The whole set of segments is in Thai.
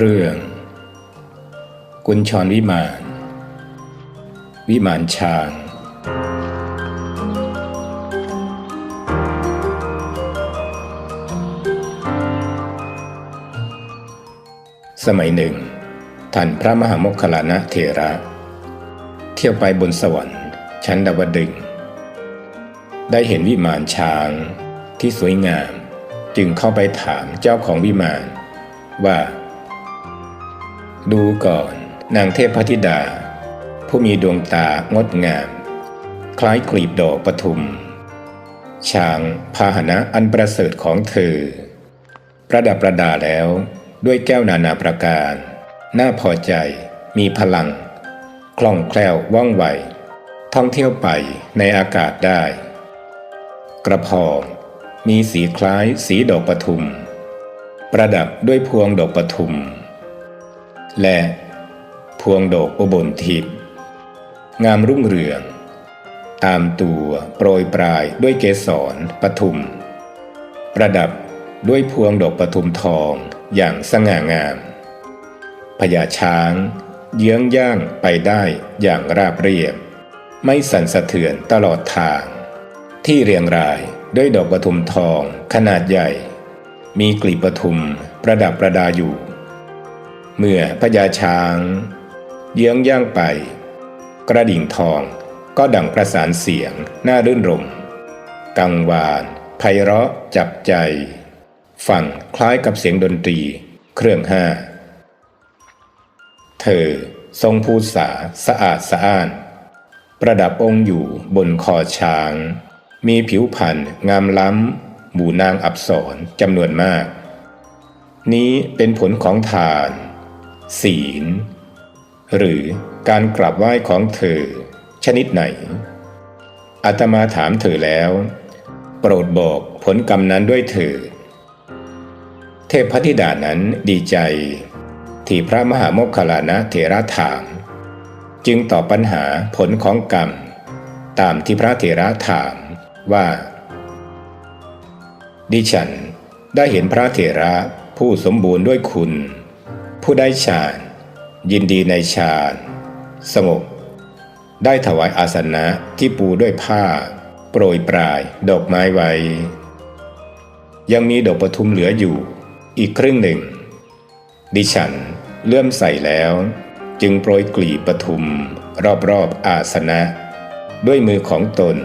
เรื่อง กุญชรวิมาน วิมานช้าง สมัยหนึ่ง ท่านพระมหาโมคคลานะเถระ เที่ยวไปบนสวรรค์ ชั้นดาวดึง ได้เห็นวิมานช้างที่สวยงาม จึงเข้าไปถามเจ้าของวิมานว่า ดูก่อน นางเทพธิดา ผู้มีดวงตางดงาม คล้ายกลีบดอกปทุม ช้างพาหนะอันประเสริฐของเธอ ประดับประดาแล้วด้วยแก้วนานาประการ น่าพอใจ มีพลัง คล่องแคล่วว่องไว ท่องเที่ยวไปในอากาศได้ กระพองมีสีคล้ายสีดอกปทุม ประดับด้วยพวงดอกปทุม และพวงดอกอบลทิพย์งามรุ่งเรือง ตามตัวโปรยปลายด้วยเกสรปทุม ประดับด้วยพวงดอกปทุมทองอย่างสง่างามพญาช้าง เยื้องย่างไปได้อย่างราบเรียบ ไม่สั่นสะเทือนตลอดทาง ที่เรียงรายด้วยดอกปทุมทองขนาดใหญ่ มีกลีบปทุมประดับประดาอยู่ เมื่อพญาช้าง เยื้องย่างไป กระดิ่งทองก็ดังประสานเสียงน่ารื่นรม กังวานไพเราะจับใจ ฟังคล้ายกับเสียงดนตรี เครื่องห้า เธอทรงภูษาสะอาดสะอ้าน ประดับองค์อยู่บนคอช้าง มีผิวพรรณงามล้ำหมู่นางอับสรจำนวนมาก นี้เป็นผลของทาน ศีล หรือการกราบไหว้ของเธอ ชนิดไหนอาตมาถามเธอแล้ว โปรดบอกผลกรรมนั้นด้วยเถิดเทพธิดานั้นดีใจ ที่พระมหาโมคคลลานะเถระถาม จึงตอบปัญหาผลของกรรม ตามที่พระเถระถามว่า ดิฉันได้เห็นพระเถระผู้สมบูรณ์ด้วยคุณ ผู้ได้ฌาน ยินดีในฌาน สงบ ได้ถวายอาสนะที่ปูด้วยผ้า โปรยปลาย ดอกไม้ไว้ ยังมีดอกปทุมเหลืออยู่ อีกครึ่งหนึ่ง ดิฉันเลื่อมใส่แล้ว จึงโปรยกลีบปทุม รอบๆอาสนะ ด้วยมือของตน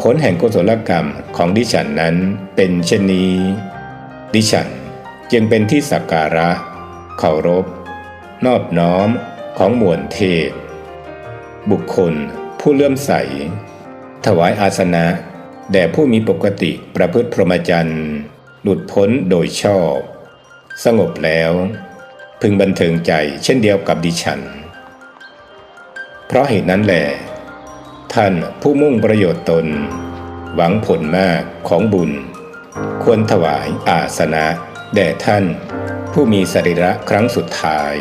ผลแห่งกุศลกรรมของดิฉันนั้นเป็นเช่นนี้ ดิฉันจึงเป็นที่สักการะ เคารพ นอบน้อมของมวลเทพ บุคคลผู้เลื่อมใส ถวายอาสนะ แด่ผู้มีปกติประพฤติพรหมจรรย์ หลุดพ้นโดยชอบ สงบแล้ว พึงบันเทิงใจเช่นเดียวกับดิฉัน เพราะเหตุนั้นแหละท่านผู้มุ่งประโยชน์ตน หวังผลมากของบุญ ควรถวายอาสนะ แด่ท่าน ผู้มีสรีระครั้งสุดท้าย